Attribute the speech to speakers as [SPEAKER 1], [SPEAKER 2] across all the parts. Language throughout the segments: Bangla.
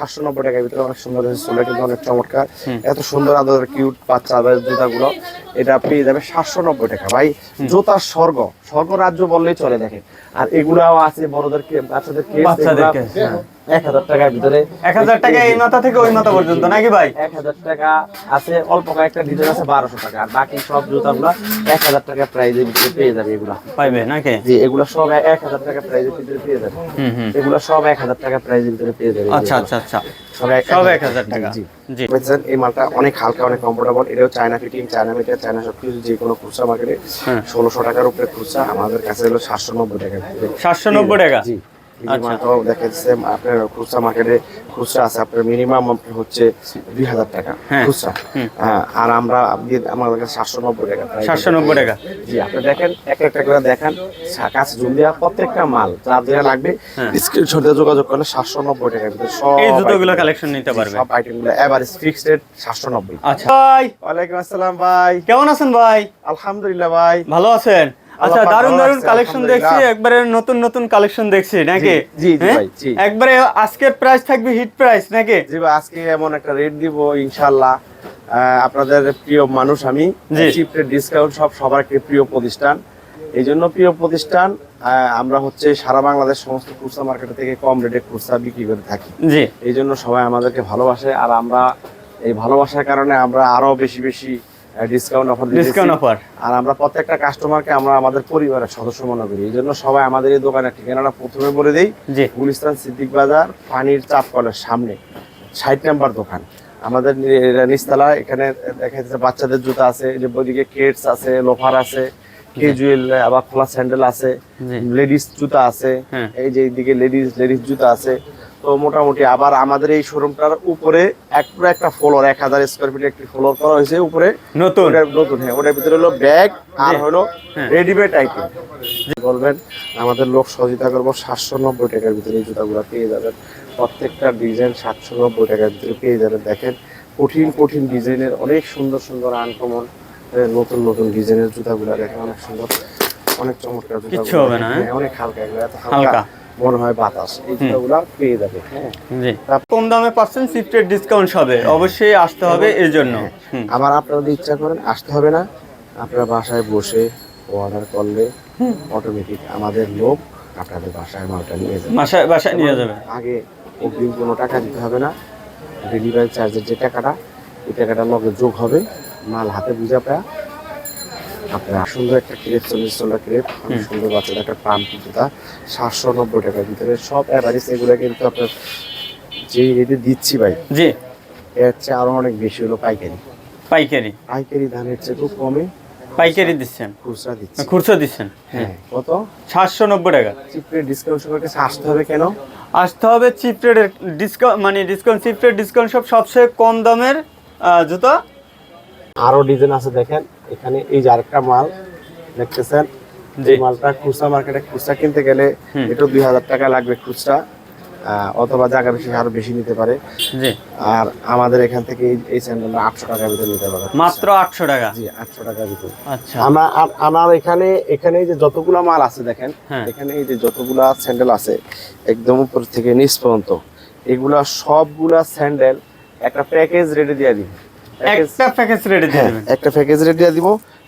[SPEAKER 1] সাতশো নব্বই টাকার ভিতরে অনেক সুন্দর চুলটা কিন্তু অনেক চমৎকার। এত সুন্দর আদর কিউট বাচ্চা আদরের জুতাগুলো এটা পেয়ে যাবে সাতশো নব্বই টাকা। ভাই জুতার স্বর্গ স্বর্গ রাজ্য বললেই চলে দেখে। আর এগুলাও আছে বড়দের বাচ্চাদের
[SPEAKER 2] হ্যাঁ।
[SPEAKER 1] এক হাজার টাকার ভিতরে
[SPEAKER 2] এক হাজার টাকা এই মাথা থেকে ওই মাথা পর্যন্ত নাকি ভাই?
[SPEAKER 1] এক হাজার টাকা আছে অল্প কয়েকটা ডিজাইন আছে বারোশো টাকা। আর বাকি সব জুতাগুলো এক হাজার টাকা প্রাইজের ভিতরে পেয়ে যাবে এগুলা।
[SPEAKER 2] পাইবে নাকি?
[SPEAKER 1] জি এগুলো সব এক হাজার টাকা প্রাইজের ভিতরে পেয়ে যাবে।
[SPEAKER 2] হুম হুম।
[SPEAKER 1] এগুলো সব এক হাজার টাকা প্রাইজের ভিতরে পেয়ে যাবে।
[SPEAKER 2] আচ্ছা আচ্ছা আচ্ছা।
[SPEAKER 1] সব এক
[SPEAKER 2] হাজার টাকা।
[SPEAKER 1] জি।
[SPEAKER 2] জি।
[SPEAKER 1] এই মালটা অনেক হালকা অনেক কমফোর্টেবল এটাও China fitting China meter China সব কিছু যে কোনো খুচরা মার্কেটে
[SPEAKER 2] হ্যাঁ।
[SPEAKER 1] ষোলোশো টাকার উপরে খুচরা। আমাদের কাছে হলো সাতশো নব্বই টাকা।
[SPEAKER 2] সাতশো নব্বই টাকা?
[SPEAKER 1] জি। যে
[SPEAKER 2] আচ্ছা।
[SPEAKER 1] আপনার খুচরা মার্কেটে খুচরা আছে আপনার মিনিমাম হচ্ছে দুই হাজার টাকা
[SPEAKER 2] হ্যাঁ।
[SPEAKER 1] খুচরা। হ্যাঁ, আর আমরা আমাদের কাছে সাতশো নব্বই টাকা
[SPEAKER 2] সাতশো নব্বই টাকা।
[SPEAKER 1] জি আপনি দেখেন এক একটা করে দেখেন কাছে জুম দেওয়া প্রত্যেকটা মাল যার যেটা লাগবে
[SPEAKER 2] হ্যাঁ।
[SPEAKER 1] স্ক্রিনশট যোগাযোগ করলে সাতশো নব্বই টাকার ভিতরে সব
[SPEAKER 2] এই জুতোগুলো কালেকশন নিতে পারবে।
[SPEAKER 1] সব আইটেমগুলো এভারেজ ফিক্সড রেট সাতশো নব্বই।
[SPEAKER 2] আচ্ছা। ভাই
[SPEAKER 1] ওয়ালাইকুম আসসালাম ভাই।
[SPEAKER 2] কেমন আছেন ভাই?
[SPEAKER 1] আলহামদুলিল্লাহ ভাই।
[SPEAKER 2] ভালো আছেন? আচ্ছা দারুণ
[SPEAKER 1] দারুণ
[SPEAKER 2] কালেকশন দেখছি একবারে নতুন নতুন কালেকশন দেখছি নাকি?
[SPEAKER 1] জি, জি
[SPEAKER 2] হ্যাঁ?
[SPEAKER 1] ভাই, জি।
[SPEAKER 2] একবারে আজকের প্রাইস থাকবে হিট প্রাইস নাকি?
[SPEAKER 1] জি ভাই আজকে এমন একটা রেট দিব ইনশাল্লাহ আহ, আপনাদের প্রিয় মানুষ আমি
[SPEAKER 2] জি।
[SPEAKER 1] চিপ রেট ডিসকাউন্ট সব সবার একটা প্রিয় প্রতিষ্ঠান। এই জন্য প্রিয় প্রতিষ্ঠান আমরা হচ্ছে সারা বাংলাদেশ সমস্ত খুচরা মার্কেট থেকে কম রেটে খুচরা বিক্রি করে থাকি।
[SPEAKER 2] জি।
[SPEAKER 1] এই জন্য সবাই আমাদেরকে ভালোবাসে আর আমরা এই ভালোবাসার কারণে আমরা আরও বেশি বেশি ডিসকাউন্ট অফার
[SPEAKER 2] ডিসকাউন্ট অফার
[SPEAKER 1] আর আমরা প্রত্যেকটা কাস্টমারকে আমরা আমাদের পরিবারের সদস্য মনে করি। এই জন্য সবাই আমাদের এই দোকানের ঠিকানাটা প্রথমে বলে দিই। গুলিস্তান সিদ্দিক বাজার পানির চাপ কলের সামনে ষাট নাম্বার দোকান। আমাদের নি- এটা এখানে দেখা যাচ্ছে বাচ্চাদের জুতা আছে যে কেটস আছে লোফার আছে কেজুয়েল আবার খোলা স্যান্ডেল আছে লেডিস জুতা আছে
[SPEAKER 2] হ্যাঁ।
[SPEAKER 1] এই যে এইদিকে লেডিস লেডিস জুতা আছে। তো মোটামুটি আবার আমাদের এই শোরুমটার উপরে পুরো একটা ফ্লোর এক হাজার স্কোয়ার ফিট একটি ফ্লোর করা হয়েছে উপরে।
[SPEAKER 2] নতুন?
[SPEAKER 1] নতুন হ্যাঁ ওটার ভিতরে হলো ব্যাগ আর হলো
[SPEAKER 2] হ্যাঁ।
[SPEAKER 1] রেডিমেড আইটেম বলবেন আমাদের লোক সহযোগিতা করব সাতশো নব্বই টাকার ভিতরে এই জুতাগুলো পেয়ে যাবেন। প্রত্যেকটা ডিজাইন সাতশো নব্বই টাকার ভিতরে পেয়ে যাবেন। দেখেন কঠিন কঠিন ডিজাইনের অনেক সুন্দর সুন্দর আনকমন নতুন নতুন ডিজাইনের জুতাগুলো দেখেন অনেক সুন্দর অনেক চমৎকার দেখেন,
[SPEAKER 2] হ্যাঁ?
[SPEAKER 1] অনেক হালকা এগুলো এত
[SPEAKER 2] হালকা।
[SPEAKER 1] মনে হয় বাতাস এই জুতাগুলো পেয়ে যাবে হ্যাঁ।
[SPEAKER 2] কম দামে পাচ্ছেন সিফটের ডিসকাউন্ট হবে অবশ্যই আসতে হবে এর জন্য। হুম।
[SPEAKER 1] আবার আপনারা যদি ইচ্ছা করেন আসতে হবে না। আপনারা বাসায় বসে অর্ডার করলে অটোমেটিক আমাদের লোক আপনাদের বাসায় মালটা নিয়ে যাবে।
[SPEAKER 2] বাসায় বাসায় নিয়ে যাবে।
[SPEAKER 1] আগে অগ্রিম কোনো টাকা দিতে হবে না। ডেলিভারি চার্জের যে টাকাটা এই টাকাটা লগে যোগ হবে। মাল হাতে বুঝা পায়। আপনার সুন্দর একটা ক্রেপ চল্লিশ চল্লিশ ক্রেপ সুন্দর বাচ্চাদের একটা পাম্প জুতা সাতশো নব্বই টাকার ভিতরে। সব অ্যাভারেজ এগুলো কিন্তু আপনার যে রেটে দিচ্ছি ভাই
[SPEAKER 2] জি।
[SPEAKER 1] এর চেয়ে আরও অনেক বেশি হলো পাইকারি।
[SPEAKER 2] পাইকারি?
[SPEAKER 1] পাইকারি ধানের চেয়ে খুব কমে
[SPEAKER 2] পাইকারি দিচ্ছেন?
[SPEAKER 1] খুচরা দিচ্ছি।
[SPEAKER 2] খুচরো দিচ্ছেন?
[SPEAKER 1] হ্যাঁ। কত?
[SPEAKER 2] সাতশো নব্বই টাকা।
[SPEAKER 1] চিপে ডিসকাউন্ট সবার কাছে আসতে হবে কেন?
[SPEAKER 2] আসতে হবে চিপ ডিসকাউন্ট মানে ডিসকাউন্ট চিপ ডিসকাউন্ট সব সবচেয়ে কম দামের জুতো।
[SPEAKER 1] আরও ডিজাইন আছে দেখেন। এখানে এই যে আরেকটা মাল দেখতেছেন? যে মালটা খুচরা মার্কেটে খুচরা কিনতে গেলে। এটা দুই হাজার টাকা লাগবে খুচরা অথবা জায়গা বেশি আরও বেশি নিতে পারে। আর আমাদের এখান থেকে এই- স্যান্ডেলটা আটশো টাকার ভিতরে নিতে পারে।
[SPEAKER 2] মাত্র আটশো টাকা?
[SPEAKER 1] জি আটশো টাকার ভিতরে।
[SPEAKER 2] আচ্ছা।
[SPEAKER 1] আমরা আমার এখানে এখানে যে যতগুলা মাল আছে দেখেন
[SPEAKER 2] হ্যাঁ।
[SPEAKER 1] এখানে এই যে যতগুলা স্যান্ডেল আছে একদম উপর থেকে নিচ পর্যন্ত এগুলা সবগুলা স্যান্ডেল একটা প্যাকেজ রেটে দিয়ে দিই।
[SPEAKER 2] একটা প্যাকেজ রেটে দিয়ে দেবেন।
[SPEAKER 1] একটা প্যাকেজ রেট দিয়ে দিব।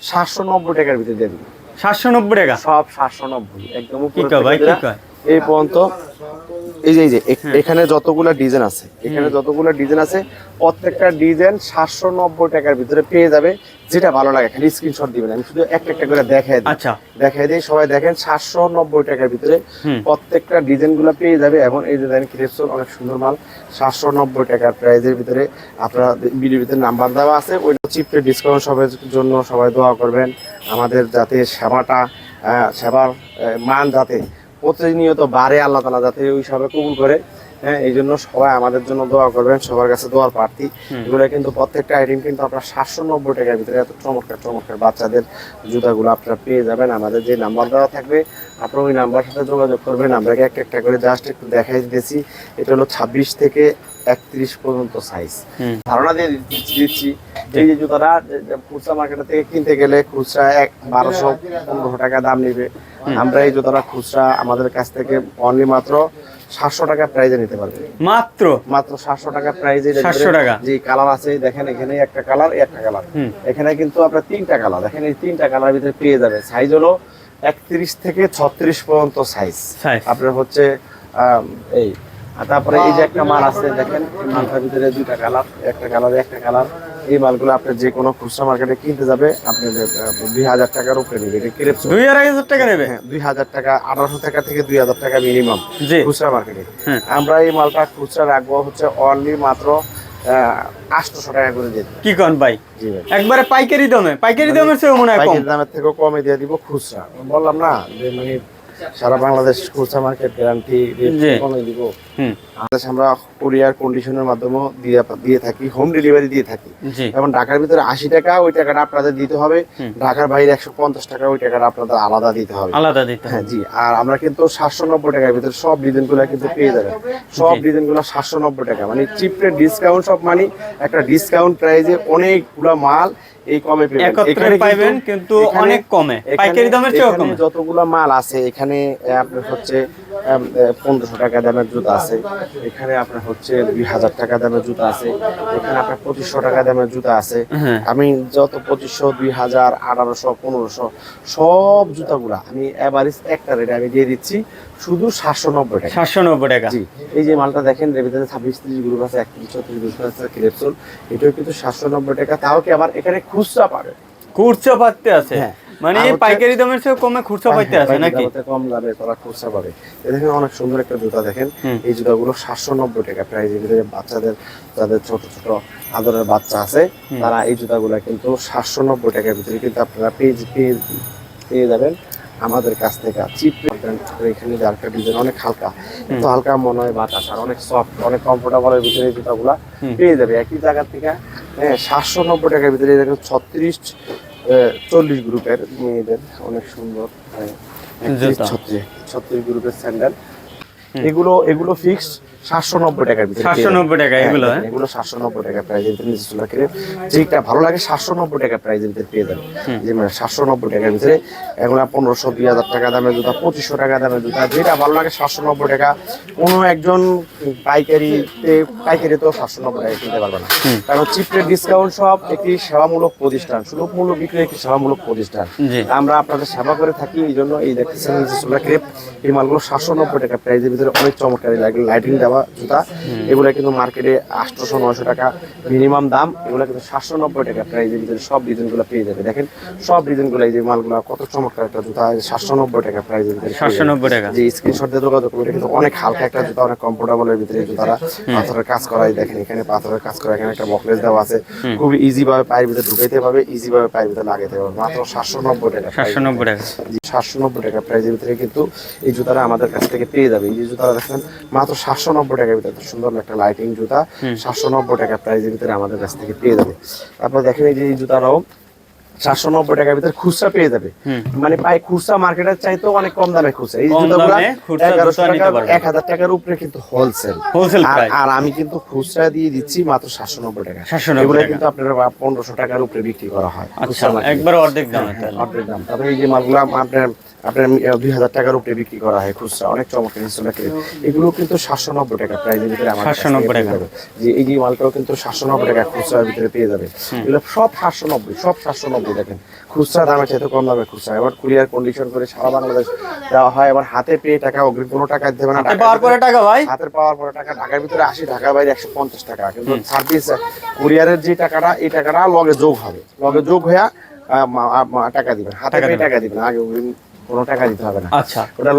[SPEAKER 1] সাতশো নব্বই টাকার ভিতরে দিয়ে দিব।
[SPEAKER 2] সাতশো নব্বই টাকা?
[SPEAKER 1] সব সাতশো নব্বই একদম
[SPEAKER 2] কি কয় ভাই কি কয়?
[SPEAKER 1] এই পর্যন্ত এই যে এই যে
[SPEAKER 2] হ্যাঁ।
[SPEAKER 1] এখানে যতগুলা ডিজাইন আছে এখানে যতগুলা ডিজাইন আছে প্রত্যেকটা ডিজাইন সাতশো নব্বই টাকার ভিতরে পেয়ে যাবে। যেটা ভালো লাগে খালি স্ক্রিনশট দিবেন। আমি শুধু একটা একটা করে দেখাই দিই।
[SPEAKER 2] আচ্ছা।
[SPEAKER 1] দেখাই দিই সবাই দেখেন সাতশো নব্বই টাকার ভিতরে প্রত্যেকটা ডিজাইনগুলা পেয়ে যাবে। এবং এই ডিজাইন ক্রেপসন অনেক সুন্দর মাল সাতশো নব্বই টাকার প্রাইজের ভিতরে আপনারা ভিডিওর ভিতরে নাম্বার দেওয়া আছে। ওই চিপে ডিসকাউন্ট সবার জন্য সবাই দোয়া করবেন। আমাদের যাতে সেবাটা আহ, সেবার মান যাতে প্রতিনিয়ত বাড়ে আল্লাহ তালা যাতে ওই সবাই কবুল করে। হ্যাঁ এই জন্য সবাই আমাদের জন্য দোয়া করবেন সবার কাছে দোয়ার প্রার্থী। এগুলো কিন্তু প্রত্যেকটা আইটেম কিন্তু আপনার সাতশো নব্বই টাকার ভিতরে এত চমৎকার চমৎকার বাচ্চাদের জুতাগুলো আপনারা পেয়ে যাবেন। আমাদের যে নাম্বার দেওয়া থাকবে আপনারা ওই নাম্বার সাথে যোগাযোগ করবেন। আমরা একটা একটা করে জাস্ট একটু দেখাই দিতেছি। এটা হলো ছাব্বিশ থেকে একত্রিশ পর্যন্ত সাইজ ধারণা দিয়ে দিচ্ছি- এই যে জুতাটা খুচরা মার্কেট থেকে কিনতে গেলে খুচরা এক বারোশো পনেরোশো টাকা দাম নেবে। আমরা এই জুতাটা খুচরা আমাদের কাছ থেকে অনলি মাত্র সাতশো টাকা প্রাইজে নিতে পারবেন
[SPEAKER 2] মাত্র?
[SPEAKER 1] মাত্র সাতশো টাকা প্রাইজে
[SPEAKER 2] 700 টাকা।
[SPEAKER 1] যে কালার আছে দেখেন এখানে একটা কালার একটা কালার এখানে কিন্তু আপনার তিনটা কালার দেখেন এই তিনটা কালার ভিতরে পেয়ে যাবে সাইজ হলো একত্রিশ থেকে ছত্রিশ পর্যন্ত সাইজ আপনার হচ্ছে এই। তারপরে এই যে একটা মাল আছে দেখেন এই মালটার ভিতরে দুইটা কালার একটা কালার একটা কালার এই মালগুলো আপনি যে কোনো খুচরা মার্কেটে কিনতে যাবে আপনি দুই হাজার টাকার উপরে নেবে। এটা
[SPEAKER 2] দুই আড়াই হাজার টাকা নেবে।
[SPEAKER 1] হ্যাঁ দুই হাজার টাকা আঠারোশো টাকা থেকে দুই হাজার টাকা মিনিমাম খুচরা মার্কেটে।
[SPEAKER 2] হ্যাঁ।
[SPEAKER 1] আমরা এই মালটা খুচরা রাখব হচ্ছে অনলি মাত্র আটশোশো টাকা করে দিয়ে
[SPEAKER 2] কি কন ভাই? একবারে পাইকারি দামে পাইকারি দামের চেয়ে মনে হয়
[SPEAKER 1] পাইকারি দামের থেকেও কমে দিয়ে দিব খুচরা। বললাম না যে মানে সারা বাংলাদেশ খুচরা মার্কেট গ্যারান্টি। কমে দিব। আমরা কুরিয়ার কন্ডিশনের মাধ্যমে দিয়ে দিয়ে থাকি হোম ডেলিভারি দিয়ে থাকি। এবং ঢাকার ভিতরে আশি টাকা ওই টাকাটা আপনাদের দিতে হবে। ঢাকার বাইরে একশো পঞ্চাশ টাকা ওই টাকাটা আপনাদের আলাদা দিতে হবে।
[SPEAKER 2] আলাদা দিতে
[SPEAKER 1] হ্যাঁ জি। আর আমরা কিন্তু সাতশো নব্বই টাকার ভিতরে সব ডিজাইনগুলো কিন্তু পেয়ে যাবেন। সব সাতশো নব্বই টাকা। মানে চিপ রেট ডিসকাউন্ট সব মানে একটা ডিসকাউন্ট প্রাইজে অনেকগুলো মাল এই কমে
[SPEAKER 2] একত্রে
[SPEAKER 1] কিন্তু-
[SPEAKER 2] অনেক কমে। পাইকারি দামের
[SPEAKER 1] এখানে
[SPEAKER 2] কমে।
[SPEAKER 1] যতগুলো মাল আছে এখানে আপনার হচ্ছে পনেরোশো টাকা দামের জুতা আছে। এখানে আপনার হচ্ছে দুই হাজার টাকা দামের জুতা আছে। এখানে আপনার পঁচিশশো টাকা দামের জুতা আছে।
[SPEAKER 2] হ্যাঁ।
[SPEAKER 1] আমি যত পঁচিশশো দুই হাজার আঠারোশো পনেরোশো সব জুতাগুলা আমি এভারেজ একটা রেটে আমি দিয়ে দিচ্ছি শুধু সাতশো নব্বই টাকা।
[SPEAKER 2] সাতশো নব্বই টাকা।
[SPEAKER 1] জি এই যে মালটা দেখেন এর ভিতরে ছাব্বিশ ত্রিশ গ্রুপ আছে একত্রিশ ছত্রিশ গ্রুপ আছে ক্রেপসুল এটাও কিন্তু সাতশো নব্বই টাকা। তাও কি আবার এখানে খুচরা পাবে?
[SPEAKER 2] খুচরা পাতে আছে।
[SPEAKER 1] হ্যাঁ।
[SPEAKER 2] মানে পাইকারি দামের চেয়ে কমে খুচরা পাইতে আছে
[SPEAKER 1] হ্যাঁ,
[SPEAKER 2] নাকি?
[SPEAKER 1] কম দামে তারা খুচরা পাবে। দেখেন অনেক সুন্দর একটা জুতা দেখেন। এই জুতাগুলো সাতশো নব্বই টাকা ভিতরে বাচ্চাদের যাদের ছোট ছোট আদরের বাচ্চা আছে তারা এই জুতাগুলো কিন্তু সাতশো নব্বই টাকার ভিতরে কিন্তু আপনারা পেয়ে পেয়ে পেয়ে যাবেন আমাদের কাছ থেকে। চিপ এখানে যে আরেকটা ডিজাইন অনেক হালকা। এত হালকা মনে হয় বাতাস আর অনেক সফট অনেক কমফোর্টেবলের ভিতরে এই জুতাগুলা। পেয়ে যাবে। একই জায়গা থেকে হ্যাঁ সাতশো নব্বই টাকার ভিতরে ছত্রিশ চল্লিশ গ্রুপের মেয়েদের অনেক সুন্দর হ্যাঁ, ছত্রিশ গ্রুপের স্যান্ডেল। এগুলো এগুলো ফিক্স সাতশো নব্বই টাকার ভিতরে পেয়ে
[SPEAKER 2] 790 টাকা এগুলো,
[SPEAKER 1] হ্যাঁ,
[SPEAKER 2] হ্যাঁ?
[SPEAKER 1] এগুলো সাতশো নব্বই টাকা প্রাইস নিচে চুলা কিনে যেটা ভালো লাগে সাতশো নব্বই টাকা প্রাইসের ভিতরে পেয়ে যাবেন। যে মানে সাতশো নব্বই টাকার ভিতরে এগুলো পনেরোশো দুই হাজার টাকা দামের জুতা পঁচিশশো টাকা দামের জুতা যেটা ভালো লাগে সাতশো নব্বই টাকা। কোনো একজন পাইকারিতে পাইকারিতেও সাতশো নব্বই টাকা কিনতে পারবে না। কারণ চিপের ডিসকাউন্ট সব একটি সেবামূলক প্রতিষ্ঠান সুলভ মূল্য বিক্রি একটি সেবামূলক প্রতিষ্ঠান। আমরা আপনাদের সেবা করে থাকি এই জন্য এই দেখতেছেন সোলার ক্রেপ এই মালগুলো সাতশো নব্বই টাকা প্রাইসের ভিতরে অনেক চমৎকার লাইটিং দেওয়া জুতা। এগুলো কিন্তু মার্কেটে আটশোশো নয়শো টাকা মিনিমাম দাম। এগুলো কিন্তু সাতশো নব্বই টাকা প্রাইসের ভিতরে সব ডিজাইনগুলো পেয়ে যাবে। দেখেন সব ডিজাইনগুলো এই যে মালগুলো কত চমৎকার একটা জুতা সাতশো নব্বই টাকা প্রাইসের ভিতরে
[SPEAKER 2] সাতশো নব্বই টাকা।
[SPEAKER 1] যে স্ক্রিনশট দিয়ে যোগাযোগ করবে এটা কিন্তু অনেক হালকা একটা জুতা অনেক কমফোর্টেবলের ভিতরে এই জুতাটা পাথরের কাজ করা এই দেখেন এখানে পাথরের কাজ করা এখানে একটা বকলেস দেওয়া আছে। খুব ইজি ভাবে পায়ের ভিতরে ঢুকাইতে পারবে ইজি ভাবে পায়ের ভিতরে লাগাইতে পারবে। মাত্র সাতশো নব্বই টাকা
[SPEAKER 2] সাতশো নব্বই টাকা।
[SPEAKER 1] সাতশো নব্বই টাকা প্রাইজের ভিতরে কিন্তু এই জুতাটা আমাদের কাছ থেকে পেয়ে যাবে। এই যে জুতাটা দেখেন মাত্র সাতশো নব্বই টাকার ভিতরে সুন্দর একটা লাইটিং জুতা সাতশো নব্বই টাকা প্রাইজের ভিতরে আমাদের কাছ থেকে পেয়ে যাবে। তারপর দেখেন এই যে জুতাটাও সাতশো নব্বই টাকার ভিতরে খুচরা পেয়ে যাবে। মানে পাই খুচরা মার্কেটের চাইতেও অনেক কম দামে খুচরা। এই জুতাগুলো এগারোশো টাকা এক হাজার টাকার উপরে কিন্তু হোলসেল আর আমি কিন্তু খুচরা দিয়ে দিচ্ছি মাত্র সাতশো নব্বই টাকা।
[SPEAKER 2] 790
[SPEAKER 1] এগুলো কিন্তু আপনার পনেরোশো টাকার উপরে বিক্রি করা হয়।
[SPEAKER 2] আচ্ছা। একবার অর্ধেক দামে তাহলে।
[SPEAKER 1] অর্ধেক দাম। তারপরে এই যে মালগুলো আপনার আপনার দুই হাজার টাকার উপরে বিক্রি করা হয় খুচরা। অনেক চমৎকার ইনস্টলটা এগুলো কিন্তু সাতশো নব্বই টাকা প্রাইজের ভিতরে আমার
[SPEAKER 2] 790
[SPEAKER 1] পেয়ে
[SPEAKER 2] টাকা।
[SPEAKER 1] যে এই যে মালটাও কিন্তু সাতশো নব্বই টাকা খুচরার ভিতরে পেয়ে যাবে। এগুলো সব সাতশো নব্বই সব সাতশো নব্বই। দেখেন। খুচরা দামের চাইতে কম দামে খুচরা। এবার কুরিয়ার কন্ডিশন করে সারা বাংলাদেশ দেওয়া হয়। এবার হাতে পেয়ে টাকা অগ্রিম কোনো টাকা দেবে না।
[SPEAKER 2] পাওয়ার পরে টাকা ভাই?
[SPEAKER 1] হাতের পাওয়ার পরে টাকা। ঢাকার ভিতরে আসি ঢাকার বাইরে একশো পঞ্চাশ টাকা। কিন্তু সার্ভিস কুরিয়ারের যে টাকাটা এই টাকাটা লগে যোগ হবে। লগে যোগ হয়ে টাকা দিবেন। হাতে
[SPEAKER 2] টাকা
[SPEAKER 1] পেয়ে। টাকা দিবেন। আগে অগ্রিম কোনো টাকা দিতে হবে না।
[SPEAKER 2] আচ্ছা।
[SPEAKER 1] ওটা